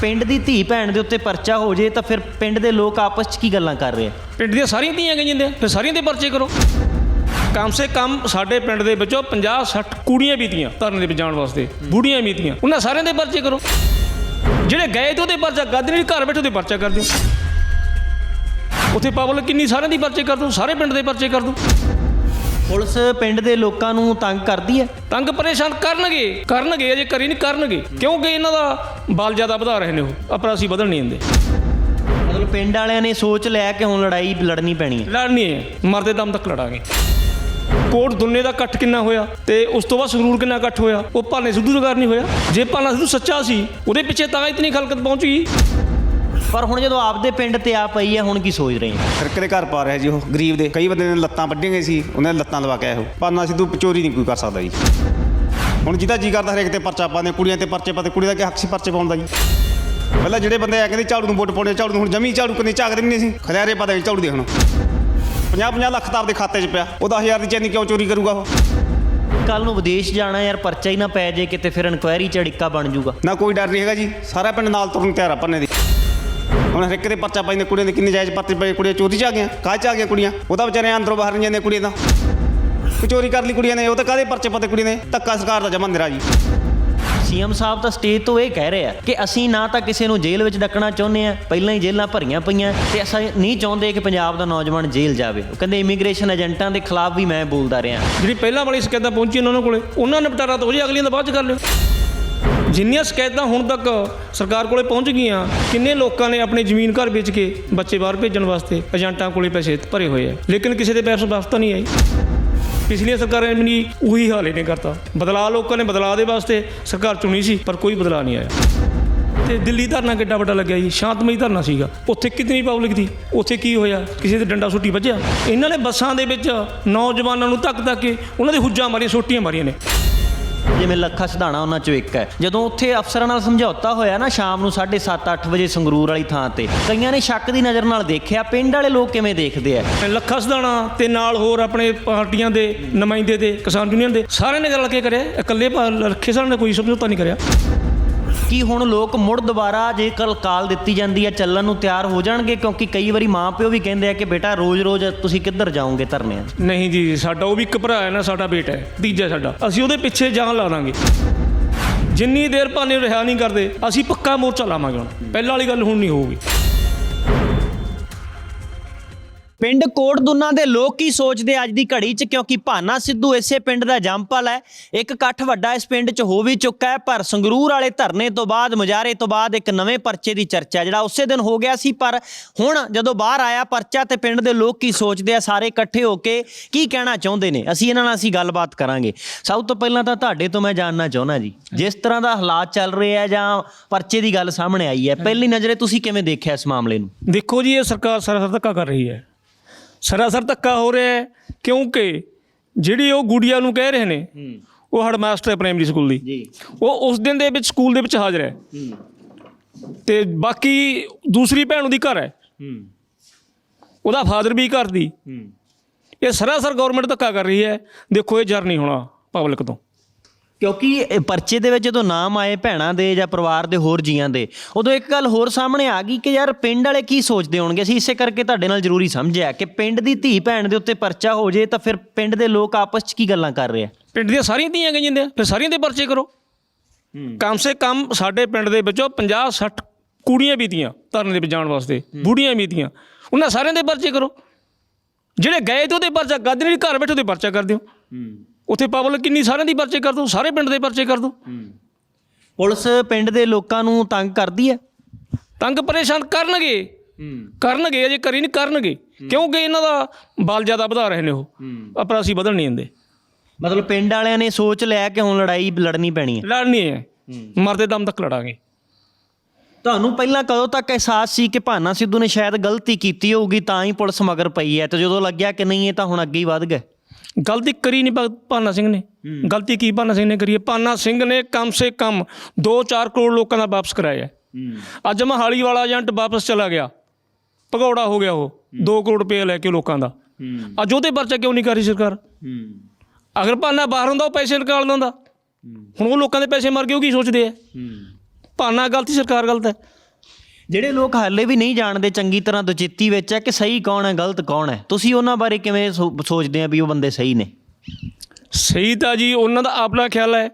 ਪਿੰਡ ਦੀ ਧੀ ਭੈਣ ਦੇ ਉੱਤੇ ਪਰਚਾ ਹੋ ਜੇ ਤਾਂ ਫਿਰ ਪਿੰਡ ਦੇ ਲੋਕ ਆਪਸ 'ਚ ਕੀ ਗੱਲਾਂ ਕਰ ਰਹੇ ਆ? ਪਿੰਡ ਦੀਆਂ ਸਾਰੀਆਂ ਧੀਆਂ ਗਈਆਂ ਜਾਂਦੇ ਫਿਰ ਸਾਰੀਆਂ ਦੇ ਪਰਚੇ ਕਰੋ। ਕਮ ਸੇ ਕਮ ਸਾਡੇ ਪਿੰਡ ਦੇ ਵਿੱਚੋਂ 50 60 ਕੁੜੀਆਂ ਬੀਤੀਆਂ ਧਰਨੇ ਦੇ ਵਿੱਚ ਜਾਣ ਵਾਸਤੇ ਬੁੜੀਆਂ ਬੀਤੀਆਂ ਉਹਨਾਂ ਸਾਰਿਆਂ ਦੇ ਪਰਚੇ ਕਰੋ। ਜਿਹੜੇ ਗਏ ਤੇ ਉਹਦੇ ਪਰਚਾ ਕਰਦੇ ਨਹੀਂ ਘਰ ਬੈਠੇ ਉਹਦੇ ਪਰਚਾ ਕਰ ਦਿਓ ਉੱਥੇ ਪਬਲਿਕ ਕਿੰਨੀ ਸਾਰਿਆਂ ਦੀ ਪਰਚੇ ਕਰ ਦੋ ਸਾਰੇ ਪਿੰਡ ਦੇ ਪਰਚੇ ਕਰ ਦੂੰ ਪੁਲਿਸ ਪਿੰਡ ਦੇ ਲੋਕਾਂ ਨੂੰ ਤੰਗ ਕਰਦੀ ਹੈ? ਤੰਗ ਪਰੇਸ਼ਾਨ ਕਰਨਗੇ ਕਰਨਗੇ ਅਜੇ ਕਰੀ ਨਹੀਂ ਕਰਨਗੇ। ਕਿਉਂਕਿ ਇਹਨਾਂ ਦਾ ਬਲ ਜ਼ਿਆਦਾ ਵਧਾ ਰਹੇ ਨੇ ਉਹ ਅਸੀਂ ਵਧਣ ਨਹੀਂ ਦਿੰਦੇ। ਮਤਲਬ ਪਿੰਡ ਵਾਲਿਆਂ ਨੇ ਸੋਚ ਲਿਆ ਕਿ ਹੁਣ ਲੜਾਈ ਲੜਨੀ ਪੈਣੀ ਹੈ। ਲੜਨੀ ਹੈ ਮਰਦੇ ਦਮ ਤੱਕ ਲੜਾਂਗੇ। ਕੋਟ ਦੁੰਨੇ ਦਾ ਇਕੱਠ ਕਿੰਨਾ ਹੋਇਆ ਤੇ ਉਸ ਤੋਂ ਬਾਅਦ ਸੰਗਰੂਰ ਕਿੰਨਾ ਇਕੱਠ ਹੋਇਆ ਉਹ ਭਾਨੇ ਸਿੱਧੂ ਦਾ ਕਾਰਨ ਨਹੀਂ ਹੋਇਆ। ਜੇ ਭਾਨਾ ਸਿੱਧੂ ਸੱਚਾ ਸੀ ਉਹਦੇ ਪਿੱਛੇ ਤਾਂ ਇਤਨੀ ਖਲਕਤ ਪਹੁੰਚ ਗਈ। ਪਰ ਹੁਣ ਜਦੋਂ ਆਪਦੇ ਪਿੰਡ ਤੇ ਆ ਪਈ ਹੈ ਹੁਣ ਕੀ ਸੋਚ ਰਹੇ ਫਿਰ ਕਿਹਦੇ ਘਰ ਪਾ ਰਿਹਾ ਜੀ ਉਹ ਗਰੀਬ ਦੇ। ਕਈ ਬੰਦੇ ਨੇ ਲੱਤਾਂ ਵੱਢੀਆਂ ਗਈਆਂ ਸੀ ਉਹਨਾਂ ਨੇ ਲੱਤਾਂ ਲਵਾ ਕੇ ਆਏ ਉਹ। ਪਾਨਾ ਸਿੱਧੂ ਚੋਰੀ ਨਹੀਂ ਕੋਈ ਕਰ ਸਕਦਾ ਜੀ। ਹੁਣ ਜਿਹਦਾ ਜੀ ਕਰਦਾ ਹਰੇਕ ਤੇ ਪਰਚਾ ਪਾਉਂਦੇ ਕੁੜੀਆਂ ਤੇ ਪਰਚੇ ਪਾਉਂਦੇ ਕੁੜੀ ਦਾ ਕੀ ਹੱਕ ਸੀ ਪਰਚੇ ਪਾਉਂਦਾ ਜੀ? ਪਹਿਲਾਂ ਜਿਹੜੇ ਬੰਦੇ ਆ ਕਹਿੰਦੇ ਝਾੜੂ ਨੂੰ ਵੋਟ ਪਾਉਣੇ ਝਾੜੂ ਨੂੰ ਹੁਣ ਜਮੀ ਝਾੜੂ ਕੰਨੀ ਝਾਕਦੇ ਨਹੀਂ ਸੀ। ਖਲਿਆਰੇ ਪਤਾ ਜੀ ਝਾੜੂ ਦੇ ਹੁਣ। 50 50 ਲੱਖ ਤਾਂ ਆਪਦੇ ਖਾਤੇ 'ਚ ਪਿਆ। ਉਹ 10000 ਦੀ ਚੈਨੀ ਕਿਉਂ ਚੋਰੀ ਕਰੂਗਾ ਉਹ? ਕੱਲ ਨੂੰ ਵਿਦੇਸ਼ ਜਾਣਾ ਯਾਰ ਪਰਚਾ ਹੀ ਨਾ ਪੈ ਜੇ ਕਿਤੇ ਫਿਰ ਇਨਕੁਆਇਰੀ ਚ ਅੜਿੱਕਾ ਬਣ ਜਾਊਗਾ ਨਾ ਕੋਈ ਡਰ ਨਹੀਂ ਹੈਗਾ ਜੀ। ਸਾਰਾ ਪਿੰਡ ਨਾਲ ਤੁਰਨ ਤਿਆਰ ਆ ਪੰਨੇ ਦੀ। ਹੁਣ ਹਰੇਕ ਦੇ ਪਰਚਾ ਪਾਈਂਦੇ ਕੁੜੀਆਂ ਦੇ ਕਿੰਨੇ ਜਾਇਜ਼ ਪਰਚੇ ਪਏ ਕੁੜੀਆਂ ਚੋਰੀ ਚ ਆ ਗਈਆਂ ਕਾਹ ਚ ਆ ਗਈਆਂ ਕੁੜੀਆਂ? ਉਹਦਾ ਵਿਚਾਰੇ ਅੰਦਰੋਂ ਬਾਹਰ ਨਹੀਂ ਜਾਂਦੀਆਂ ਕੁੜੀਆਂ ਦਾ ਚੋਰੀ ਕਰ ਲਈ ਕੁੜੀਆਂ ਨੇ ਉਹ ਤਾਂ ਕਾਹਦੇ ਪਰਚੇ ਪਤੇ ਕੁੜੀਆਂ ਨੇ? ਧੱਕਾ ਸਰਕਾਰ ਦਾ ਜਮਾ ਨਿਰਾ ਜੀ। ਸੀਐਮ ਸਾਹਿਬ ਤਾਂ ਸਟੇਜ ਤੋਂ ਇਹ ਕਹਿ ਰਹੇ ਆ ਕਿ ਅਸੀਂ ਨਾ ਤਾਂ ਕਿਸੇ ਨੂੰ ਜੇਲ੍ਹ ਵਿੱਚ ਡੱਕਣਾ ਚਾਹੁੰਦੇ ਆ ਪਹਿਲਾਂ ਹੀ ਜੇਲ੍ਹਾਂ ਭਰੀਆਂ ਪਈਆਂ ਤੇ ਅਸੀਂ ਨਹੀਂ ਚਾਹੁੰਦੇ ਕਿ ਪੰਜਾਬ ਦਾ ਨੌਜਵਾਨ ਜੇਲ੍ਹ ਜਾਵੇ। ਉਹ ਕਹਿੰਦੇ ਇਮੀਗ੍ਰੇਸ਼ਨ ਏਜੰਟਾਂ ਦੇ ਖਿਲਾਫ ਵੀ ਮੈਂ ਬੋਲਦਾ ਰਿਹਾ। ਜਿਹੜੀ ਪਹਿਲਾਂ ਵਾਲੀ ਸ਼ਿਕਾਇਤਾਂ ਪਹੁੰਚੀਆਂ ਉਹਨਾਂ ਕੋਲੇ ਉਹਨਾਂ ਨੇ ਨਿਪਟਾਰਾ ਤਾਂ ਹੋ ਜੀ ਅਗਲੀਆਂ ਦਾ ਬਾਅਦ ਚ ਕਰ ਲਿਓ ਜਿੰਨੀਆਂ ਸ਼ਿਕਾਇਤਾਂ ਹੁਣ ਤੱਕ ਸਰਕਾਰ ਕੋਲੇ ਪਹੁੰਚ ਗਈਆਂ, ਕਿੰਨੇ ਲੋਕਾਂ ਨੇ ਆਪਣੀ ਜ਼ਮੀਨ ਘਰ ਵੇਚ ਕੇ ਬੱਚੇ ਬਾਹਰ ਭੇਜਣ ਵਾਸਤੇ ਏਜੰਟਾਂ ਕੋਲੇ ਪੈਸੇ ਭਰੇ ਹੋਏ ਆ। ਲੇਕਿਨ ਕਿਸੇ ਦੇ ਪੈਸੇ ਵਾਪਸ ਤਾਂ ਨਹੀਂ ਆਈ ਪਿਛਲੀਆਂ ਸਰਕਾਰਾਂ ਨੇ ਵੀ ਉਹੀ ਹਾਲ ਹੀ ਨਹੀਂ ਕਰਤਾ। ਬਦਲਾਅ ਲੋਕਾਂ ਨੇ ਬਦਲਾਅ ਦੇ ਵਾਸਤੇ ਸਰਕਾਰ ਚੁਣੀ ਸੀ, ਪਰ ਕੋਈ ਬਦਲਾਅ ਨਹੀਂ ਆਇਆ। ਤੇ ਦਿੱਲੀ ਧਰਨਾ ਕਿੱਡਾ ਵੱਡਾ ਲੱਗਿਆ ਜੀ, ਸ਼ਾਂਤਮਈ ਧਰਨਾ ਸੀਗਾ। ਉੱਥੇ ਕਿਤਨੀ ਪਬਲਿਕ ਦੀ ਉੱਥੇ ਕੀ ਹੋਇਆ? ਕਿਸੇ ਦੇ ਡੰਡਾ ਸੁੱਟੀ ਵੱਜਿਆ? ਇਹਨਾਂ ਨੇ ਬੱਸਾਂ ਦੇ ਵਿੱਚ ਨੌਜਵਾਨਾਂ ਨੂੰ ਧੱਕ ਧੱਕ ਕੇ ਉਹਨਾਂ ਦੇ ਹੁੱਜਾਂ ਮਾਰੀਆਂ, ਸੋਟੀਆਂ ਮਾਰੀਆਂ ਨੇ। ਜਿਵੇਂ ਲੱਖਾ ਸਿਧਾਣਾ ਉਹਨਾਂ ਚੋਂ ਇੱਕ ਹੈ। ਜਦੋਂ ਉੱਥੇ ਅਫਸਰਾਂ ਨਾਲ ਸਮਝੌਤਾ ਹੋਇਆ ਨਾ ਸ਼ਾਮ ਨੂੰ 7:30 8 ਵਜੇ ਸੰਗਰੂਰ ਵਾਲੀ ਥਾਂ ਤੇ, ਕਈਆਂ ਨੇ ਸ਼ੱਕ ਦੀ ਨਜ਼ਰ ਨਾਲ ਦੇਖਿਆ, ਪਿੰਡ ਵਾਲੇ ਲੋਕ ਕਿਵੇਂ ਦੇਖਦੇ ਆ? ਲੱਖਾ ਸਦਾਣਾ ਤੇ ਨਾਲ ਹੋਰ ਆਪਣੇ ਪਾਰਟੀਆਂ ਦੇ ਨੁਮਾਇੰਦੇ ਦੇ, ਕਿਸਾਨ ਯੂਨੀਅਨ ਦੇ, ਸਾਰਿਆਂ ਨੇ ਰਲ ਕੇ ਕਰਿਆ, ਇਕੱਲੇ ਰੱਖੇ ਲੱਖੇ ਨੇ ਕੋਈ ਸਮਝੌਤਾ ਨਹੀਂ ਕਰਿਆ। ਕੀ ਹੁਣ ਲੋਕ ਮੁੜ ਦੁਬਾਰਾ ਜੇਕਰ ਕਾਲ ਦਿੱਤੀ ਜਾਂਦੀ ਹੈ, ਚੱਲਣ ਨੂੰ ਤਿਆਰ ਹੋ ਜਾਣਗੇ? ਕਿਉਂਕਿ ਕਈ ਵਾਰੀ ਮਾਂ ਪਿਓ ਵੀ ਕਹਿੰਦੇ ਆ ਕਿ ਬੇਟਾ, ਰੋਜ਼-ਰੋਜ਼ ਤੁਸੀਂ ਕਿੱਧਰ ਜਾਓਗੇ ਧਰਨਿਆਂ 'ਚ ਨਹੀਂ ਜੀ, ਸਾਡਾ ਉਹ ਵੀ ਇੱਕ ਭਰਾ ਹੈ ਨਾ, ਸਾਡਾ ਬੇਟਾ ਹੈ, ਤੀਜਾ ਸਾਡਾ। ਅਸੀਂ ਉਹਦੇ ਪਿੱਛੇ ਜਾਨ ਲਾ ਦਾਂਗੇ। ਜਿੰਨੀ ਦੇਰ ਭਾਨੇ ਰਿਹਾ ਨਹੀਂ ਕਰਦੇ, ਅਸੀਂ ਪੱਕਾ ਮੋਰਚਾ ਲਾਵਾਂਗੇ ਹੁਣ। ਪਹਿਲਾਂ ਵਾਲੀ ਗੱਲ ਹੁਣ ਨਹੀਂ ਹੋਊਗੀ। ਪਿੰਡ ਕੋਟਦੁਨਾ ਦੇ ਲੋਕ ਕੀ ਸੋਚਦੇ ਅੱਜ ਦੀ ਘੜੀ 'ਚ? ਕਿਉਂਕਿ ਭਾਨਾ ਸਿੱਧੂ ਇਸੇ ਪਿੰਡ ਦਾ ਜੰਮਪਲ ਹੈ। ਇੱਕ ਇਕੱਠ ਵੱਡਾ ਇਸ ਪਿੰਡ 'ਚ ਹੋ ਵੀ ਚੁੱਕਾ ਹੈ, ਪਰ ਸੰਗਰੂਰ ਵਾਲੇ ਧਰਨੇ ਤੋਂ ਬਾਅਦ ਮੁਜ਼ਾਰੇ ਤੋਂ ਬਾਅਦ ਇੱਕ ਨਵੇਂ ਪਰਚੇ ਦੀ ਚਰਚਾ ਜਿਹੜਾ ਉਸੇ ਦਿਨ ਹੋ ਗਿਆ ਸੀ। ਪਰ ਹੁਣ ਜਦੋਂ ਬਾਹਰ ਆਇਆ ਪਰਚਾ ਤੇ ਪਿੰਡ ਦੇ ਲੋਕ ਕੀ ਸੋਚਦੇ ਆ, ਸਾਰੇ ਇਕੱਠੇ ਹੋ ਕੇ ਕੀ ਕਹਿਣਾ ਚਾਹੁੰਦੇ ਨੇ? ਅਸੀਂ ਇਹਨਾਂ ਨਾਲ ਅਸੀਂ ਗੱਲਬਾਤ ਕਰਾਂਗੇ। ਸਭ ਤੋਂ ਪਹਿਲਾਂ ਤਾਂ ਤੁਹਾਡੇ ਤੋਂ ਮੈਂ ਜਾਣਨਾ ਚਾਹੁੰਦਾ ਜੀ, ਜਿਸ ਤਰ੍ਹਾਂ ਦਾ ਹਾਲਾਤ ਚੱਲ ਰਹੇ ਆ ਜਾਂ ਪਰਚੇ ਦੀ ਗੱਲ ਸਾਹਮਣੇ ਆਈ ਹੈ, ਪਹਿਲੀ ਨਜ਼ਰੇ ਤੁਸੀਂ ਕਿਵੇਂ ਦੇਖਿਆ ਇਸ ਮਾਮਲੇ ਨੂੰ? ਦੇਖੋ ਜੀ, ਇਹ ਸਰਕਾਰ ਸਰਾਸਰ ਧੱਕਾ ਕਰ ਰਹੀ ਹੈ। ਸਰਾਸਰ ਧੱਕਾ ਹੋ ਰਿਹਾ ਹੈ ਕਿਉਂਕਿ ਜਿਹੜੀ ਉਹ ਗੁੜੀਆ ਨੂੰ ਕਹਿ ਰਹੇ ਨੇ ਉਹ ਹੈਡਮਾਸਟਰ ਹੈ ਪ੍ਰਾਇਮਰੀ ਸਕੂਲ ਦੀ। ਜੀ। ਉਹ ਉਸ ਦਿਨ ਦੇ ਵਿੱਚ ਸਕੂਲ ਦੇ ਵਿੱਚ ਹਾਜ਼ਰ ਹੈ। ਤੇ ਬਾਕੀ ਦੂਸਰੀ ਭੈਣ ਉਹਦੀ ਘਰ ਹੈ। ਉਹਦਾ ਫਾਦਰ ਵੀ ਘਰ ਦੀ। ਇਹ ਸਰਾਸਰ ਗਵਰਨਮੈਂਟ ਧੱਕਾ ਕਰ ਰਹੀ ਹੈ। ਦੇਖੋ ਇਹ ਜਰ ਨਹੀਂ ਹੋਣਾ ਪਬਲਿਕ ਤੋਂ। ਕਿਉਂਕਿ ਪਰਚੇ ਦੇ ਵਿੱਚ ਜਦੋਂ ਨਾਮ ਆਏ ਭੈਣਾਂ ਦੇ ਜਾਂ ਪਰਿਵਾਰ ਦੇ ਹੋਰ ਜੀਆਂ ਦੇ ਉਦੋਂ ਇੱਕ ਗੱਲ ਹੋਰ ਸਾਹਮਣੇ ਆ ਗਈ ਕਿ ਯਾਰ ਪਿੰਡ ਵਾਲੇ ਕੀ ਸੋਚਦੇ ਹੋਣਗੇ? ਅਸੀਂ ਇਸੇ ਕਰਕੇ ਤੁਹਾਡੇ ਨਾਲ ਜ਼ਰੂਰੀ ਸਮਝਿਆ ਕਿ ਪਿੰਡ ਦੀ ਧੀ ਭੈਣ ਦੇ ਉੱਤੇ ਪਰਚਾ ਹੋ ਜੇ ਤਾਂ ਫਿਰ ਪਿੰਡ ਦੇ ਲੋਕ ਆਪਸ 'ਚ ਕੀ ਗੱਲਾਂ ਕਰ ਰਹੇ ਆ? ਪਿੰਡ ਦੀਆਂ ਸਾਰੀਆਂ ਧੀਆਂ ਗਈਆਂ ਜਾਂਦੇ ਆ ਫਿਰ ਸਾਰੀਆਂ ਦੇ ਪਰਚੇ ਕਰੋ। ਕਮ ਸੇ ਕਮ ਸਾਡੇ ਪਿੰਡ ਦੇ ਵਿੱਚੋਂ 50 60 ਕੁੜੀਆਂ ਬੀਤੀਆਂ ਧਰਨੇ ਦੇ ਵਿੱਚ ਜਾਣ ਵਾਸਤੇ ਬੁੜੀਆਂ ਬੀਤੀਆਂ ਉਹਨਾਂ ਸਾਰਿਆਂ ਦੇ ਪਰਚੇ ਕਰੋ। ਜਿਹੜੇ ਗਏ ਤੇ ਉਹਦੇ ਪਰਚਾ ਗੱਦ ਨਹੀਂ ਘਰ ਬੈਠੇ ਉਹਦੇ ਪਰਚਾ ਕਰ ਦਿਓ। ਉੱਥੇ ਪਬਲਿਕ ਕਿੰਨੀ ਸਾਰਿਆਂ ਦੀ ਪਰਚੇ ਕਰ ਦੋ ਸਾਰੇ ਪਿੰਡ ਦੇ ਪਰਚੇ ਕਰ ਦੋ ਪੁਲਿਸ ਪਿੰਡ ਦੇ ਲੋਕਾਂ ਨੂੰ ਤੰਗ ਕਰਦੀ ਹੈ? ਤੰਗ ਪਰੇਸ਼ਾਨ ਕਰਨਗੇ। ਕਰਨਗੇ ਅਜੇ ਕਰੀ ਨਹੀਂ ਕਰਨਗੇ। ਕਿਉਂਕਿ ਇਹਨਾਂ ਦਾ ਬਲ ਜ਼ਿਆਦਾ ਵਧਾ ਰਹੇ ਨੇ ਉਹ। ਆਪਣਾ ਅਸੀਂ ਵਧਣ ਨਹੀਂ ਦਿੰਦੇ। ਮਤਲਬ ਪਿੰਡ ਵਾਲਿਆਂ ਨੇ ਸੋਚ ਲਿਆ ਕਿ ਹੁਣ ਲੜਾਈ ਲੜਨੀ ਪੈਣੀ ਹੈ। ਲੜਨੀ ਹੈ। ਮਰਦੇ ਦਮ ਤੱਕ ਲੜਾਂਗੇ। ਤੁਹਾਨੂੰ ਪਹਿਲਾਂ ਕਦੋਂ ਤੱਕ ਅਹਿਸਾਸ ਸੀ ਕਿ ਭਾਨਾ ਸਿੱਧੂ ਨੇ ਸ਼ਾਇਦ ਗਲਤੀ ਕੀਤੀ ਹੋਊਗੀ ਤਾਂ ਹੀ ਪੁਲਿਸ ਮਗਰ ਪਈ ਹੈ ਤੇ ਜਦੋਂ ਲੱਗਿਆ ਕਿ ਨਹੀਂ ਇਹ ਤਾਂ ਹੁਣ ਅੱਗੇ ਹੀ ਵੱਧ ਗਏ। ਗਲਤੀ ਕਰੀ ਨਹੀਂ ਭਗਤ ਭਾਨਾ ਸਿੰਘ ਨੇ। ਗਲਤੀ ਕੀ ਭਾਨਾ ਸਿੰਘ ਨੇ ਕਰੀ ਹੈ? ਭਾਨਾ ਸਿੰਘ ਨੇ ਕਮ ਸੇ ਕਮ 2-4 ਕਰੋੜ ਲੋਕਾਂ ਦਾ ਵਾਪਸ ਕਰਾਇਆ ਹੈ। ਅੱਜ ਮਹਾਲੀ ਵਾਲਾ ਏਜੰਟ ਵਾਪਸ ਚਲਾ ਗਿਆ। ਭਗੌੜਾ ਹੋ ਗਿਆ ਉਹ। 2 ਕਰੋੜ ਰੁਪਏ ਲੈ ਕੇ ਲੋਕਾਂ ਦਾ। ਅੱਜ ਉਹਦੇ ਪਰਚਾ ਕਿਉਂ ਨਹੀਂ ਕਰੀ ਸਰਕਾਰ? ਅਗਰ ਭਾਨਾ ਬਾਹਰ ਹੁੰਦਾ ਉਹ ਪੈਸੇ ਨਿਕਾਲ ਦਿੰਦਾ। ਹੁਣ ਉਹ ਲੋਕਾਂ ਦੇ ਪੈਸੇ ਮਰ ਗਏ ਉਹ ਕੀ ਸੋਚਦੇ ਆ ਭਾਨਾ ਗਲਤ ਸਰਕਾਰ ਗਲਤ ਹੈ। ਜਿਹੜੇ ਲੋਕ ਹਾਲੇ ਵੀ ਨਹੀਂ ਜਾਣਦੇ ਚੰਗੀ ਤਰ੍ਹਾਂ ਦੁਚਿੱਤੀ ਵਿੱਚ ਹੈ ਕਿ ਸਹੀ ਕੌਣ ਹੈ ਗਲਤ ਕੌਣ ਹੈ? ਤੁਸੀਂ ਉਹਨਾਂ ਬਾਰੇ ਕਿਵੇਂ ਸੋ- ਸੋਚਦੇ ਆ ਵੀ ਉਹ ਬੰਦੇ ਸਹੀ ਨੇ? ਸਹੀ ਤਾਂ ਜੀ ਉਹਨਾਂ ਦਾ ਆਪਣਾ ਖਿਆਲ ਹੈ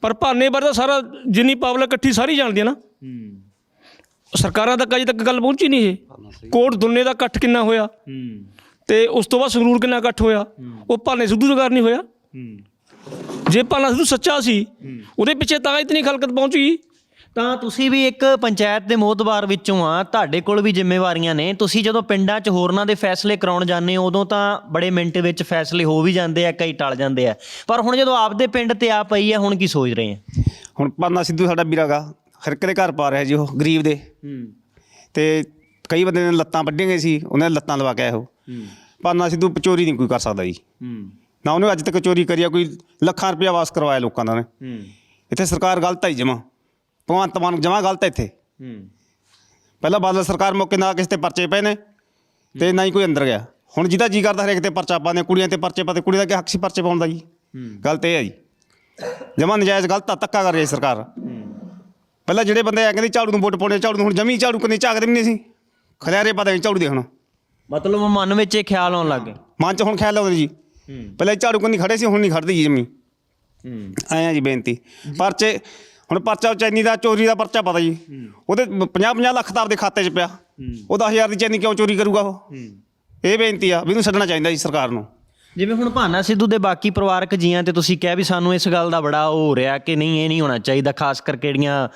ਪਰ ਭਾਨੇ ਬਾਰੇ ਤਾਂ ਸਾਰਾ ਜਿੰਨੀ ਪਬਲਿਕ ਇਕੱਠੀ ਸਾਰੀ ਜਾਣਦੀ ਹੈ ਨਾ। ਸਰਕਾਰਾਂ ਤੱਕ ਅਜੇ ਤੱਕ ਗੱਲ ਪਹੁੰਚੀ ਨਹੀਂ ਇਹ। ਕੋਟ ਦੁੰਨੇ ਦਾ ਇਕੱਠ ਕਿੰਨਾ ਹੋਇਆ? ਤੇ ਉਸ ਤੋਂ ਬਾਅਦ ਸੰਗਰੂਰ ਕਿੰਨਾ ਇਕੱਠ ਹੋਇਆ? ਉਹ ਭਾਨੇ ਸਿੱਧੂ ਦਾ ਕਾਰਨ ਨਹੀਂ ਹੋਇਆ। ਜੇ ਭਾਨਾ ਸਿੱਧੂ ਸੱਚਾ ਸੀ ਉਹਦੇ ਪਿੱਛੇ ਤਾਂ ਇਤਨੀ ਖਲਕਤ ਪਹੁੰਚੀ ਤਾਂ ਤੁਸੀਂ ਵੀ ਇੱਕ ਪੰਚਾਇਤ ਦੇ ਮੋਹਤਬਾਰ ਵਿੱਚੋਂ ਆ ਤੁਹਾਡੇ ਕੋਲ ਵੀ ਜ਼ਿੰਮੇਵਾਰੀਆਂ ਨੇ। ਤੁਸੀਂ ਜਦੋਂ ਪਿੰਡਾਂ 'ਚ ਹੋਰਨਾਂ ਦੇ ਫੈਸਲੇ ਕਰਾਉਣ ਜਾਂਦੇ ਹੋ ਉਦੋਂ ਤਾਂ ਬੜੇ ਮਿੰਟ ਵਿੱਚ ਫੈਸਲੇ ਹੋ ਵੀ ਜਾਂਦੇ ਆ ਕਈ ਟਲ ਜਾਂਦੇ ਆ। ਪਰ ਹੁਣ ਜਦੋਂ ਆਪਦੇ ਪਿੰਡ ਤੇ ਆ ਪਈ ਆ ਹੁਣ ਕੀ ਸੋਚ ਰਹੇ ਆ? ਹੁਣ ਪਾਨਾ ਸਿੱਧੂ ਸਾਡਾ ਵੀਰਾਗਾ ਹਰ ਇੱਕ ਦੇ ਘਰ ਪਾ ਰਿਹਾ ਜੀ ਉਹ ਗਰੀਬ ਦੇ। ਤੇ ਕਈ ਬੰਦੇ ਨੇ ਲੱਤਾਂ ਵੱਢੀਆਂ ਗਏ ਸੀ ਉਹਨੇ ਲੱਤਾਂ ਲਵਾ ਕੇ ਆਇਆ ਉਹ। ਪਾਨਾ ਸਿੱਧੂ ਚੋਰੀ ਨਹੀਂ ਕੋਈ ਕਰ ਸਕਦਾ ਜੀ। ਨਾ ਉਹਨੇ ਅੱਜ ਤੱਕ ਚੋਰੀ ਕਰੀ ਆ ਕੋਈ ਲੱਖਾਂ ਰੁਪਇਆ ਵਾਸ ਕਰਵਾਇਆ ਲੋਕਾਂ ਦਾ ਨੇ ਇੱਥੇ ਸਰਕਾਰ ਗਲਤ ਹੈ ਜਮਾ। ਭਗਵੰਤ ਮਾਨ ਜਮਾ ਗਲਤ ਹੈ ਇੱਥੇ। ਪਹਿਲਾਂ ਬਾਦਲ ਸਰਕਾਰ ਮੌਕੇ ਨਾਲ ਕਿਸੇ ਤੇ ਪਰਚੇ ਪਏ ਨੇ ਤੇ ਨਾ ਹੀ ਕੋਈ ਅੰਦਰ ਗਿਆ। ਹੁਣ ਜਿਹਦਾ ਜੀ ਕਰਦਾ ਹਰੇਕ ਤੇ ਪਰਚਾ ਪਾਉਂਦੇ ਕੁੜੀਆਂ ਤੇ ਪਰਚੇ ਪਾਤੇ ਕੁੜੀ ਦਾ ਕੀ ਹੱਕ ਸੀ ਪਰਚੇ ਪਾਉਣ ਦਾ ਜੀ? ਗਲਤ ਇਹ ਹੈ ਜੀ। ਜਮਾ ਨਜਾਇਜ਼ ਗਲਤ ਆ ਧੱਕਾ ਕਰ ਰਹੀ ਹੈ ਸਰਕਾਰ। ਪਹਿਲਾਂ ਜਿਹੜੇ ਬੰਦੇ ਆ ਕਹਿੰਦੇ ਝਾੜੂ ਨੂੰ ਵੋਟ ਪਾਉਣੇ ਝਾੜੂ ਨੂੰ ਹੁਣ ਜਮੀ ਝਾੜੂ ਕੰਨੇ ਝਾਕਦੇ ਵੀ ਨਹੀਂ ਸੀ। ਖਲਿਆਰੇ ਪਤਾ ਨਹੀਂ ਝਾੜੂ ਦੇ ਹੁਣ। ਮਤਲਬ ਮਨ ਵਿੱਚ ਇਹ ਖਿਆਲ ਆਉਣ ਲੱਗ ਗਏ। ਮਨ ਚ ਹੁਣ ਖਿਆਲ ਆਉਂਦਾ ਜੀ। ਪਹਿਲਾਂ ਝਾੜੂ ਕੰਨੀ ਖੜੇ ਸੀ ਹੁਣ ਨਹੀਂ ਖੜਦੀ ਜੀ ਜਮੀ। ਆਏ ਆ ਜੀ ਬੇਨਤੀ। ਪਰਚੇ ਹੁਣ ਪਰਚਾ ਚੈਨੀ ਦਾ ਚੋਰੀ ਦਾ ਪਰਚਾ ਪਤਾ ਜੀ। ਉਹਦੇ 50 50 ਲੱਖ ਤਾਂ ਆਪਦੇ ਖਾਤੇ 'ਚ ਪਿਆ। ਉਹ 10000 ਦੀ ਚੈਨੀ ਕਿਉਂ ਚੋਰੀ ਕਰੂਗਾ ਉਹ? ਇਹ ਬੇਨਤੀ ਆ ਵੀ ਇਹਨੂੰ ਛੱਡਣਾ ਚਾਹੀਦਾ ਜੀ ਸਰਕਾਰ ਨੂੰ। ਜਿਵੇਂ ਹੁਣ ਭਾਨਾ ਸਿੱਧੂ ਦੇ ਬਾਕੀ ਪਰਿਵਾਰਕ ਜੀਆਂ ਤੇ ਤੁਸੀਂ ਕਿਹਾ ਵੀ ਸਾਨੂੰ ਇਸ ਗੱਲ ਦਾ ਬੜਾ ਉਹ ਹੋ ਰਿਹਾ ਕਿ ਨਹੀਂ ਇਹ ਨਹੀਂ ਹੋਣਾ ਚਾਹੀਦਾ ਖਾਸ ਕਰਕੇ ਜਿਹੜੀਆਂ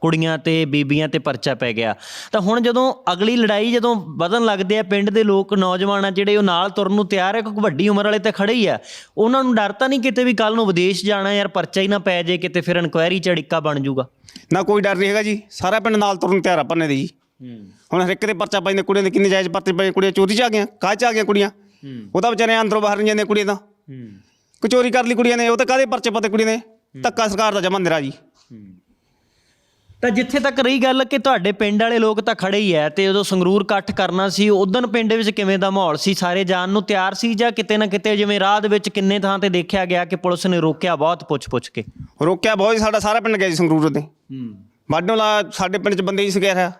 ਕੁੜੀਆਂ ਤੇ ਬੀਬੀਆਂ ਤੇ ਪਰਚਾ ਪੈ ਗਿਆ। ਤਾਂ ਹੁਣ ਜਦੋਂ ਅਗਲੀ ਲੜਾਈ ਜਦੋਂ ਵਧਣ ਲੱਗਦੇ ਆ ਪਿੰਡ ਦੇ ਲੋਕ ਨੌਜਵਾਨ ਆ ਜਿਹੜੇ ਉਹ ਨਾਲ ਤੁਰਨ ਨੂੰ ਤਿਆਰ ਹੈ ਕਿਉਂਕਿ ਵੱਡੀ ਉਮਰ ਵਾਲੇ ਤਾਂ ਖੜੇ ਹੀ ਆ ਉਹਨਾਂ ਨੂੰ ਡਰ ਤਾਂ ਨਹੀਂ ਕਿਤੇ ਵੀ ਕੱਲ ਨੂੰ ਵਿਦੇਸ਼ ਜਾਣਾ ਯਾਰ ਪਰਚਾ ਹੀ ਨਾ ਪੈ ਜੇ ਕਿਤੇ ਫਿਰ ਇਨਕੁਆਇਰੀ ਚ ਅੜਿੱਕਾ ਬਣ ਜਾਊਗਾ ਨਾ ਕੋਈ ਡਰ ਨਹੀਂ ਹੈਗਾ ਜੀ ਸਾਰਾ ਪਿੰਡ ਨਾਲ ਤੁਰਨ ਤਿਆਰ ਆ ਪੰਨੇ ਦੇ ਜੀ। ਹੁਣ ਹਰ ਇੱਕ ਦੇ ਪਰਚਾ ਪਾਈਂਦੇ ਕੁੜੀਆਂ ਦੇ ਕਿੰਨੇ ਜਾਇਜ਼ ਪਰਚੇ ਪਏ ਕੁੜੀਆਂ ਚੋਰੀ 'ਚ ਆ ਗਈਆਂ ਕਾਹ 'ਚ ਆ ਗਈਆਂ ਕੁੜੀਆਂ? ਉਹ ਤਾਂ ਵਿਚਾਰੇ ਅੰਦਰੋਂ ਬਾਹਰ ਨਹੀਂ ਜਾਂਦੀਆਂ ਕੁੜੀਆਂ ਤਾਂ। ਕੋਈ ਚੋਰੀ ਕਰ ਲਈ ਕੁੜੀਆਂ ਨੇ ਉਹ ਤਾਂ ਕਾਹਦੇ ਪਰਚੇ ਪਤੇ ਕੁੜੀਆਂ ਨੇ? ਧੱਕਾ ਸਰਕਾਰ ਦਾ ਜਮਾ ਨਿਰਾ ਜੀ। ਤਾਂ ਜਿੱਥੇ ਤੱਕ ਰਹੀ ਗੱਲ ਕਿ ਤੁਹਾਡੇ ਪਿੰਡ ਵਾਲੇ ਲੋਕ ਤਾਂ ਖੜੇ ਹੀ ਐ ਤੇ ਜਦੋਂ ਸੰਗਰੂਰ ਇਕੱਠ ਕਰਨਾ ਸੀ ਉਦੋਂ ਪਿੰਡ ਵਿੱਚ ਕਿਵੇਂ ਦਾ ਮਾਹੌਲ ਸੀ? ਸਾਰੇ ਜਾਣ ਨੂੰ ਤਿਆਰ ਸੀ ਜਾਂ ਕਿਤੇ ਨਾ ਕਿਤੇ ਜਿਵੇਂ ਰਾਹ ਦੇ ਵਿੱਚ ਕਿੰਨੇ ਥਾਂ ਤੇ ਦੇਖਿਆ ਗਿਆ ਕਿ ਪੁਲਿਸ ਨੇ ਰੋਕਿਆ ਬਹੁਤ ਪੁੱਛ-ਪੁੱਛ ਕੇ? ਰੋਕਿਆ ਬਹੁਤ ਸਾਡਾ ਸਾਰਾ ਪਿੰਡ ਗਿਆ ਜੀ ਸੰਗਰੂਰ ਦੇ। ਵਾਢੋਂ ਲਾ ਸਾਡੇ ਪਿੰਡ 'ਚ ਬੰਦੇ ਹੀ ਸਗਿਆ ਰਿਹਾ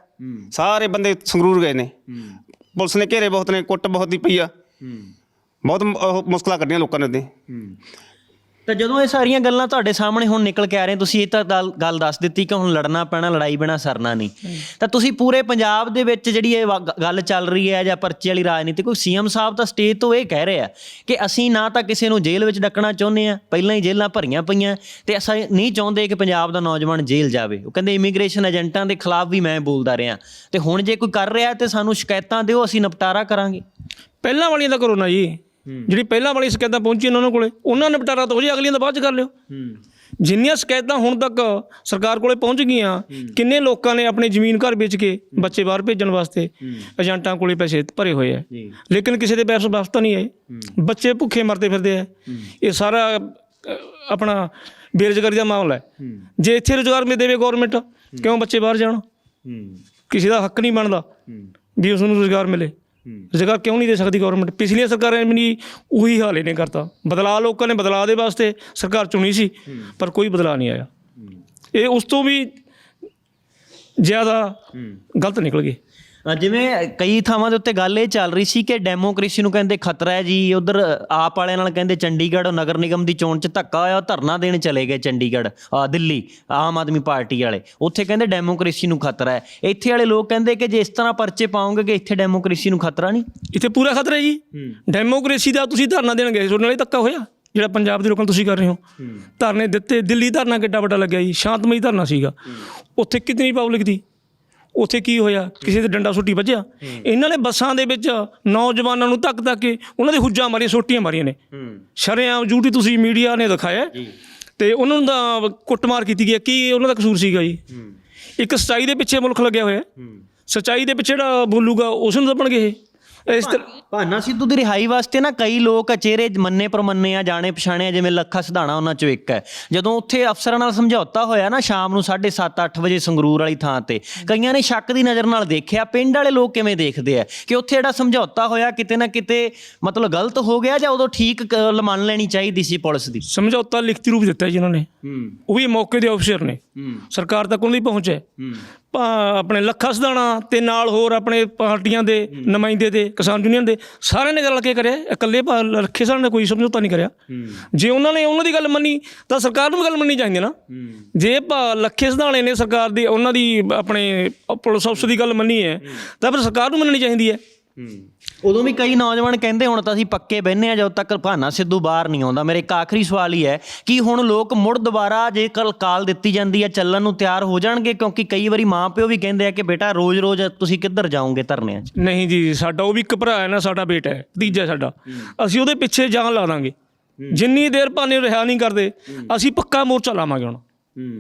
ਸਾਰੇ ਬੰਦੇ ਸੰਗਰੂਰ ਗਏ ਨੇ। ਪੁਲਿਸ ਨੇ ਘੇਰੇ ਬਹੁਤ ਨੇ ਕੁੱਟ ਬਹੁਤ ਦੀ ਪਈ ਆ। ਬਹੁਤ ਮੁਸ਼ਕਲਾਂ ਕੱਢੀਆਂ ਲੋਕਾਂ ਨੇ ਉਹਦੇ ਤਾਂ ਜਦੋਂ ਇਹ ਸਾਰੀਆਂ ਗੱਲਾਂ ਤੁਹਾਡੇ ਸਾਹਮਣੇ ਹੁਣ ਨਿਕਲ ਕੇ ਆ ਰਹੀਆਂ ਤੁਸੀਂ ਇਹ ਤਾਂ ਗੱਲ- ਗੱਲ ਦੱਸ ਦਿੱਤੀ ਕਿ ਹੁਣ ਲੜਨਾ ਪੈਣਾ ਲੜਾਈ ਬਿਨਾ ਸਰਨਾ ਨਹੀਂ। ਤਾਂ ਤੁਸੀਂ ਪੂਰੇ ਪੰਜਾਬ ਦੇ ਵਿੱਚ ਜਿਹੜੀ ਇਹ ਵਾ- ਗੱਲ ਚੱਲ ਰਹੀ ਹੈ ਜਾਂ ਪਰਚੇ ਵਾਲੀ ਰਾਜਨੀਤੀ ਕੋਈ ਸੀਐਮ ਸਾਹਿਬ ਤਾਂ ਸਟੇਜ ਤੋਂ ਇਹ ਕਹਿ ਰਹੇ ਆ ਕਿ ਅਸੀਂ ਨਾ ਤਾਂ ਕਿਸੇ ਨੂੰ ਜੇਲ੍ਹ ਵਿੱਚ ਡੱਕਣਾ ਚਾਹੁੰਦੇ ਆ ਪਹਿਲਾਂ ਹੀ ਜੇਲ੍ਹਾਂ ਭਰੀਆਂ ਪਈਆਂ ਤੇ ਅਸੀਂ ਨਹੀਂ ਚਾਹੁੰਦੇ ਕਿ ਪੰਜਾਬ ਦਾ ਨੌਜਵਾਨ ਜੇਲ੍ਹ ਜਾਵੇ। ਉਹ ਕਹਿੰਦੇ ਇਮੀਗ੍ਰੇਸ਼ਨ ਏਜੰਟਾਂ ਦੇ ਖਿਲਾਫ ਵੀ ਮੈਂ ਬੋਲਦਾ ਰਿਹਾ। ਤੇ ਹੁਣ ਜੇ ਕੋਈ ਕਰ ਰਿਹਾ ਤੇ ਸਾਨੂੰ ਸ਼ਿਕਾਇਤਾਂ ਦਿਓ ਅਸੀਂ ਨਿਪਟਾਰਾ ਕਰਾਂਗੇ। ਪਹਿਲਾਂ ਵਾਲੀਆਂ ਦਾ ਕਰੋ ਨਾ ਜੀ। ਜਿਹੜੀ ਪਹਿਲਾਂ ਵਾਲੀ ਸ਼ਿਕਾਇਤਾਂ ਪਹੁੰਚੀਆਂ ਉਹਨਾਂ ਕੋਲੇ ਉਹਨਾਂ ਨੇ ਨਿਪਟਾਰਾ ਤਾਂ ਹੋ ਜੀ ਅਗਲੀਆਂ ਦਾ ਬਾਅਦ ਚ ਕਰ ਲਿਓ। ਜਿੰਨੀਆਂ ਸ਼ਿਕਾਇਤਾਂ ਹੁਣ ਤੱਕ ਸਰਕਾਰ ਕੋਲੇ ਪਹੁੰਚ ਗਈਆਂ ਕਿੰਨੇ ਲੋਕਾਂ ਨੇ ਆਪਣੀ ਜ਼ਮੀਨ ਘਰ ਵੇਚ ਕੇ ਬੱਚੇ ਬਾਹਰ ਭੇਜਣ ਵਾਸਤੇ ਏਜੰਟਾਂ ਕੋਲੇ ਪੈਸੇ ਭਰੇ ਹੋਏ ਆ। ਲੇਕਿਨ ਕਿਸੇ ਦੇ ਪੈਸੇ ਵਾਪਸ ਤਾਂ ਨਹੀਂ ਆਏ। ਬੱਚੇ ਭੁੱਖੇ ਮਰਦੇ ਫਿਰਦੇ ਆ। ਇਹ ਸਾਰਾ ਆਪਣਾ ਬੇਰੁਜ਼ਗਾਰੀ ਦਾ ਮਾਮਲਾ ਹੈ। ਜੇ ਇੱਥੇ ਰੁਜ਼ਗਾਰ ਮਿਲ ਦੇਵੇ ਗਵਰਨਮੈਂਟ ਕਿਉਂ ਬੱਚੇ ਬਾਹਰ ਜਾਣ? ਕਿਸੇ ਦਾ ਹੱਕ ਨਹੀਂ ਬਣਦਾ ਵੀ ਉਸ ਨੂੰ ਰੁਜ਼ਗਾਰ ਮਿਲੇ। ਰੁਜ਼ਗਾਰ ਕਿਉਂ ਨਹੀਂ ਦੇ ਸਕਦੀ ਗਵਰਨਮੈਂਟ ਪਿਛਲੀਆਂ ਸਰਕਾਰਾਂ ਨੇ ਵੀ ਉਹੀ ਹਾਲ ਇਹਨੇ ਕਰਤਾ। ਬਦਲਾਅ ਲੋਕਾਂ ਨੇ ਬਦਲਾਅ ਦੇ ਵਾਸਤੇ ਸਰਕਾਰ ਚੁਣੀ ਸੀ ਪਰ ਕੋਈ ਬਦਲਾਅ ਨਹੀਂ ਆਇਆ। ਇਹ ਉਸ ਤੋਂ ਵੀ ਜ਼ਿਆਦਾ ਗਲਤ ਨਿਕਲ ਗਏ। ਜਿਵੇਂ ਕਈ ਥਾਵਾਂ ਦੇ ਉੱਤੇ ਗੱਲ ਇਹ ਚੱਲ ਰਹੀ ਸੀ ਕਿ ਡੈਮੋਕ੍ਰੇਸੀ ਨੂੰ ਕਹਿੰਦੇ ਖਤਰਾ ਹੈ ਜੀ ਉਧਰ ਆਪ ਵਾਲਿਆਂ ਨਾਲ ਕਹਿੰਦੇ ਚੰਡੀਗੜ੍ਹ ਨਗਰ ਨਿਗਮ ਦੀ ਚੋਣ 'ਚ ਧੱਕਾ ਹੋਇਆ ਧਰਨਾ ਦੇਣ ਚਲੇ ਗਏ ਚੰਡੀਗੜ੍ਹ ਦਿੱਲੀ ਆਮ ਆਦਮੀ ਪਾਰਟੀ ਵਾਲੇ। ਉੱਥੇ ਕਹਿੰਦੇ ਡੈਮੋਕ੍ਰੇਸੀ ਨੂੰ ਖਤਰਾ ਹੈ। ਇੱਥੇ ਵਾਲੇ ਲੋਕ ਕਹਿੰਦੇ ਕਿ ਜੇ ਇਸ ਤਰ੍ਹਾਂ ਪਰਚੇ ਪਾਉਂਗੇ ਕਿ ਇੱਥੇ ਡੈਮੋਕ੍ਰੇਸੀ ਨੂੰ ਖਤਰਾ ਨਹੀਂ? ਇੱਥੇ ਪੂਰਾ ਖਤਰਾ ਹੈ ਜੀ। ਡੈਮੋਕ੍ਰੇਸੀ ਦਾ ਤੁਸੀਂ ਧਰਨਾ ਦੇਣ ਗਏ ਤੁਹਾਡੇ ਨਾਲ ਹੀ ਧੱਕਾ ਹੋਇਆ ਜਿਹੜਾ ਪੰਜਾਬ ਦੇ ਲੋਕਾਂ ਨੂੰ ਤੁਸੀਂ ਕਰ ਰਹੇ ਹੋ। ਧਰਨੇ ਦਿੱਤੇ ਦਿੱਲੀ ਧਰਨਾ ਕਿੱਡਾ ਵੱਡਾ ਲੱਗਿਆ ਜੀ ਸ਼ਾਂਤਮਈ ਧਰਨਾ ਸੀਗਾ। ਉੱਥੇ ਕਿਤਨੀ ਪਬਲਿਕ ਦੀ ਉੱਥੇ ਕੀ ਹੋਇਆ? ਕਿਸੇ ਦੇ ਡੰਡਾ ਸੁੱਟੀ ਵੱਜਿਆ। ਇਹਨਾਂ ਨੇ ਬੱਸਾਂ ਦੇ ਵਿੱਚ ਨੌਜਵਾਨਾਂ ਨੂੰ ਧੱਕ ਧੱਕ ਕੇ ਉਹਨਾਂ ਦੇ ਹੁੱਜਾਂ ਮਾਰੀਆਂ ਸੋਟੀਆਂ ਮਾਰੀਆਂ ਨੇ। ਸ਼ਰੇਆਮ ਡਿਊਟੀ ਤੁਸੀਂ ਮੀਡੀਆ ਨੇ ਦਿਖਾਇਆ। ਤੇ ਉਹਨਾਂ ਨੂੰ ਤਾਂ ਕੁੱਟਮਾਰ ਕੀਤੀ ਗਈ। ਕੀ ਉਹਨਾਂ ਦਾ ਕਸੂਰ ਸੀਗਾ ਜੀ? ਇੱਕ ਸੱਚਾਈ ਦੇ ਪਿੱਛੇ ਮੁਲਕ ਲੱਗਿਆ ਹੋਇਆ। ਸੱਚਾਈ ਦੇ ਪਿੱਛੇ ਜਿਹੜਾ ਬੋਲੂਗਾ ਉਸ ਨੂੰ ਦੱਬਣਗੇ ਇਹ। ਇਸ ਤਰ੍ਹਾਂ ਭਾਨਾ ਸਿੱਧੂ ਦੀ ਰਿਹਾਈ ਵਾਸਤੇ ਨਾ ਕਈ ਲੋਕ ਚਿਹਰੇ ਮੰਨੇ ਪਰਮੰਨੇ ਆ ਜਾਣੇ ਪਛਾਣੇ ਆ, ਜਿਵੇਂ ਲੱਖਾ ਸਿਧਾਣਾ ਉਹਨਾਂ ਚੋਂ ਇੱਕ ਹੈ। ਜਦੋਂ ਉੱਥੇ ਅਫਸਰਾਂ ਨਾਲ ਸਮਝੌਤਾ ਹੋਇਆ ਨਾ ਸ਼ਾਮ ਨੂੰ 7:30 8 ਵਜੇ ਸੰਗਰੂਰ ਵਾਲੀ ਥਾਂ ਤੇ ਕਈਆਂ ਨੇ ਸ਼ੱਕ ਦੀ ਨਜ਼ਰ ਨਾਲ ਦੇਖਿਆ ਪਿੰਡ ਵਾਲੇ ਲੋਕ ਕਿਵੇਂ ਦੇਖਦੇ ਆ? ਕਿ ਉੱਥੇ ਜਿਹੜਾ ਸਮਝੌਤਾ ਹੋਇਆ ਕਿਤੇ ਨਾ ਕਿਤੇ ਮਤਲਬ ਗਲਤ ਹੋ ਗਿਆ ਜਾਂ ਉਦੋਂ ਠੀਕ ਕ- ਮੰਨ ਲੈਣੀ ਚਾਹੀਦੀ ਸੀ ਪੁਲਿਸ ਦੀ? ਸਮਝੌਤਾ ਲਿਖਤੀ ਰੂਪ ਦਿੱਤਾ ਜੀ ਇਹਨਾਂ ਨੇ। ਹੂੰ। ਉਹ ਵੀ ਮੌਕੇ ਦੇ ਅਫਸਰ ਨੇ। ਹੂੰ। ਸਰਕਾਰ ਤੱਕ ਉਹਨਾਂ ਦੀ ਪਹੁੰਚ ਹੈ। ਹੂੰ ਭਾ- ਆਪਣੇ ਲੱਖਾ ਸਦਾਣਾ ਤੇ ਨਾਲ ਹੋਰ ਆਪਣੇ ਪਾਰਟੀਆਂ ਦੇ ਨੁਮਾਇੰਦੇ ਦੇ ਕਿਸਾਨ ਯੂਨੀਅਨ ਦੇ ਸਾਰਿਆਂ ਨੇ ਰਲ ਕੇ ਕਰਿਆ ਇਕੱਲੇ ਲੱਖੇ ਸਦਾਣਾ ਨੇ ਕੋਈ ਸਮਝੌਤਾ ਨਹੀਂ ਕਰਿਆ। ਜੇ ਉਹਨਾਂ ਨੇ ਉਹਨਾਂ ਦੀ ਗੱਲ ਮੰਨੀ ਤਾਂ ਸਰਕਾਰ ਨੂੰ ਗੱਲ ਮੰਨਣੀ ਚਾਹੀਦੀ ਨਾ। ਜੇ ਭਾ- ਲੱਖੇ ਸਦਾਣੇ ਨੇ ਸਰਕਾਰ ਦੀ ਉਹਨਾਂ ਦੀ ਆਪਣੇ ਪੁਲਿਸ ਅਫਸਰ ਦੀ ਗੱਲ ਮੰਨੀ ਹੈ। ਤਾਂ ਫਿਰ ਸਰਕਾਰ ਨੂੰ ਮੰਨਣੀ ਚਾਹੀਦੀ ਹੈ। ਉਦੋਂ ਵੀ ਕਈ ਨੌਜਵਾਨ ਕਹਿੰਦੇ ਹੁਣ ਤਾਂ ਅਸੀਂ ਪੱਕੇ ਬਹਿੰਨੇ ਆ ਜਦੋਂ ਤੱਕ ਭਾਨਾ ਸਿੱਧੂ ਬਾਹਰ ਨਹੀਂ ਆਉਂਦਾ। ਮੇਰੇ ਇੱਕ ਆਖਰੀ ਸਵਾਲ ਹੀ ਹੈ ਕਿ ਹੁਣ ਲੋਕ ਮੁੜ ਦੁਬਾਰਾ ਜੇ ਕੱਲ ਕਾਲ ਦਿੱਤੀ ਜਾਂਦੀ ਹੈ ਚੱਲਣ ਨੂੰ ਤਿਆਰ ਹੋ ਜਾਣਗੇ? ਕਿਉਂਕਿ ਕਈ ਵਾਰੀ ਮਾਪਿਓ ਵੀ ਕਹਿੰਦੇ ਆ ਕਿ ਬੇਟਾ ਰੋਜ਼-ਰੋਜ਼ ਤੁਸੀਂ ਕਿੱਧਰ ਜਾਓਗੇ ਧਰਨਿਆਂ 'ਚ? ਨਹੀਂ ਜੀ ਸਾਡਾ ਉਹ ਵੀ ਇੱਕ ਭਰਾ ਹੈ ਨਾ ਸਾਡਾ ਬੇਟਾ ਹੈ ਭਤੀਜਾ ਸਾਡਾ। ਅਸੀਂ ਉਹਦੇ ਪਿੱਛੇ ਜਾਨ ਲਾ ਦਾਂਗੇ। ਜਿੰਨੀ ਦੇਰ ਭਾਨੇ ਰਿਹਾ ਨਹੀਂ ਕਰਦੇ ਅਸੀਂ ਪੱਕਾ ਮੋਰਚਾ ਲਾਵਾਂਗੇ ਹੁਣ।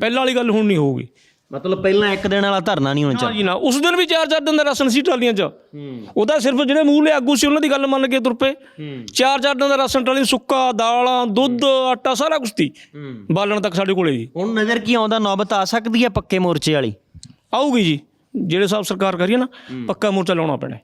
ਪਹਿਲਾਂ ਵਾਲੀ ਗੱਲ ਹੁਣ ਨਹੀਂ ਹੋਊਗੀ। ਮਤਲਬ ਪਹਿਲਾਂ ਇੱਕ ਦਿਨ ਵਾਲਾ ਧਰਨਾ ਨਹੀਂ ਹੋਣਾ ਹਾਂ ਚਾਹੀਦਾ। ਜੀ ਨਾ ਉਸ ਦਿਨ ਵੀ ਚਾਰ ਚਾਰ ਦਿਨ ਦਾ ਰਾਸ਼ਨ ਸੀ ਟਰਾਲੀਆਂ 'ਚ। ਉਹਦਾ ਸਿਰਫ ਜਿਹੜੇ ਮੂਹਲੇ ਆਗੂ ਸੀ ਉਹਨਾਂ ਦੀ ਗੱਲ ਮੰਨ ਕੇ ਤੁਰ ਪਏ। ਚਾਰ ਚਾਰ ਦਿਨ ਦਾ ਰਾਸ਼ਨ ਟਰਾਲੀ ਸੁੱਕਾ ਦਾਲਾਂ ਦੁੱਧ ਆਟਾ ਸਾਰਾ ਕੁਝ ਤੀ ਬਾਲਣ ਤੱਕ ਸਾਡੇ ਕੋਲੇ ਜੀ। ਹੁਣ ਨਜ਼ਰ ਕੀ ਆਉਂਦਾ? ਨੌਬਤ ਆ ਸਕਦੀ ਹੈ ਪੱਕੇ ਮੋਰਚੇ ਵਾਲੀ? ਆਊਗੀ ਜੀ। ਜਿਹੜੇ ਸਾਹਿਬ ਸਰਕਾਰ ਕਰੀਏ ਨਾ ਪੱਕਾ ਮੋਰਚਾ ਲਾਉਣਾ ਪੈਣਾ। ਹੈ।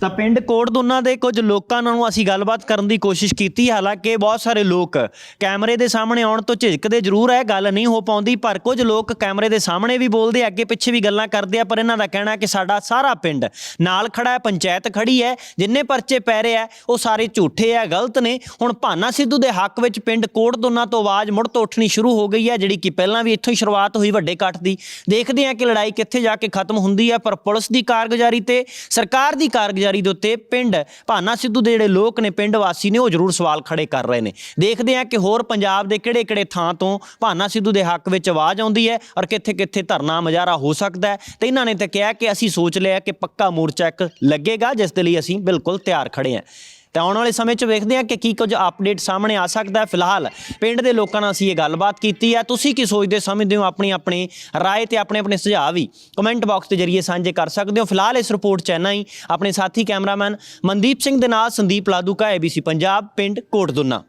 ਤਾਂ ਪਿੰਡ ਕੋਟਦੁਨਾ ਦੇ ਕੁਝ ਲੋਕਾਂ ਨਾਲ ਅਸੀਂ ਗੱਲਬਾਤ ਕਰਨ ਦੀ ਕੋਸ਼ਿਸ਼ ਕੀਤੀ। ਹਾਲਾਂਕਿ ਬਹੁਤ ਸਾਰੇ ਲੋਕ ਕੈਮਰੇ ਦੇ ਸਾਹਮਣੇ ਆਉਣ ਤੋਂ ਝਿਜਕਦੇ ਜ਼ਰੂਰ ਹੈ, ਗੱਲ ਨਹੀਂ ਹੋ ਪਾਉਂਦੀ, ਪਰ ਕੁਝ ਲੋਕ ਕੈਮਰੇ ਦੇ ਸਾਹਮਣੇ ਵੀ ਬੋਲਦੇ ਅੱਗੇ ਪਿੱਛੇ ਵੀ ਗੱਲਾਂ ਕਰਦੇ ਆ, ਪਰ ਇਹਨਾਂ ਦਾ ਕਹਿਣਾ ਕਿ ਸਾਡਾ ਸਾਰਾ ਪਿੰਡ ਨਾਲ ਖੜਾ ਹੈ, ਪੰਚਾਇਤ ਖੜੀ ਹੈ, ਜਿੰਨੇ ਪਰਚੇ ਪੈ ਰਹੇ ਆ, ਉਹ ਸਾਰੇ ਝੂਠੇ ਆ, ਗਲਤ ਨੇ। ਹੁਣ ਭਾਨਾ ਸਿੱਧੂ ਦੇ ਹੱਕ ਵਿੱਚ ਪਿੰਡ ਕੋਟਦੁਨਾ ਤੋਂ ਆਵਾਜ਼ ਮੁੜ ਤੋਂ ਉੱਠਣੀ ਸ਼ੁਰੂ ਹੋ ਗਈ ਹੈ, ਜਿਹੜੀ ਕਿ ਪਹਿਲਾਂ ਵੀ ਇੱਥੋਂ ਹੀ ਸ਼ੁਰੂਆਤ ਹੋਈ ਵੱਡੇ ਇਕੱਠ ਦੀ। ਦੇਖਦੇ ਆ ਕਿ ਲੜਾਈ ਕਿੱਥੇ ਜਾ ਕੇ ਖਤਮ ਹੁੰਦੀ ਹੈ, ਪਰ ਪੁਲਿਸ ਦੀ ਕਾਰਗੁਜ਼ਾਰੀ ਤੇ, ਸਰਕਾਰ ਦੀ ਕਾਰਗੁਜ਼ਾਰੀ ਦੇ ਉੱਤੇ ਪਿੰਡ ਭਾਨਾ ਸਿੱਧੂ ਦੇ ਜਿਹੜੇ ਲੋਕ ਨੇ, ਪਿੰਡ ਵਾਸੀ ਨੇ, ਉਹ ਜ਼ਰੂਰ ਸਵਾਲ ਖੜੇ ਕਰ ਰਹੇ ਨੇ। ਦੇਖਦੇ ਆ ਕਿ ਹੋਰ ਪੰਜਾਬ ਦੇ ਕਿਹੜੇ-ਕਿਹੜੇ ਥਾਂ ਤੋਂ ਭਾਨਾ ਸਿੱਧੂ ਦੇ ਹੱਕ ਵਿੱਚ ਆਵਾਜ਼ ਆਉਂਦੀ ਹੈ ਔਰ ਕਿੱਥੇ-ਕਿੱਥੇ ਧਰਨਾ ਮੁਜ਼ਾਹਰਾ ਹੋ ਸਕਦਾ ਹੈ। ਤੇ ਇਹਨਾਂ ਨੇ ਤਾਂ ਕਿਹਾ ਕਿ ਅਸੀਂ ਸੋਚ ਲਿਆ ਕਿ ਪੱਕਾ ਮੋਰਚਾ ਇੱਕ ਲੱਗੇਗਾ, ਜਿਸ ਦੇ ਲਈ ਅਸੀਂ ਬਿਲਕੁਲ ਤਿਆਰ ਖੜੇ ਹਾਂ। ਤੇ ਆਉਣ ਵਾਲੇ ਸਮੇਂ 'ਚ ਵੇਖਦੇ ਹਾਂ ਕਿ ਕੀ ਕੁਝ ਅਪਡੇਟ ਸਾਹਮਣੇ ਆ ਸਕਦਾ ਹੈ। ਫਿਲਹਾਲ ਪਿੰਡ ਦੇ ਲੋਕਾਂ ਨਾਲ ਅਸੀਂ ਇਹ ਗੱਲਬਾਤ ਕੀਤੀ ਹੈ। ਤੁਸੀਂ ਕੀ ਸੋਚਦੇ ਸਮਝਦੇ ਹੋ ਆਪਣੀ ਆਪਣੀ ਰਾਏ ਤੇ ਆਪਣੇ ਆਪਣੇ ਸੁਝਾਅ ਵੀ ਕਮੈਂਟ ਬਾਕਸ ਦੇ ਜਰੀਏ ਸਾਂਝੇ ਕਰ ਸਕਦੇ ਹੋ। ਫਿਲਹਾਲ ਇਸ ਰਿਪੋਰਟ 'ਚ ਇੰਨਾ ਹੀ। ਆਪਣੇ ਸਾਥੀ ਕੈਮਰਾਮੈਨ ਮਨਦੀਪ ਸਿੰਘ ਦੇ ਨਾਲ ਸੰਦੀਪ ਲਾਦੂਕਾ ABC ਪੰਜਾਬ, ਪਿੰਡ ਕੋਟਦੁਨਾ।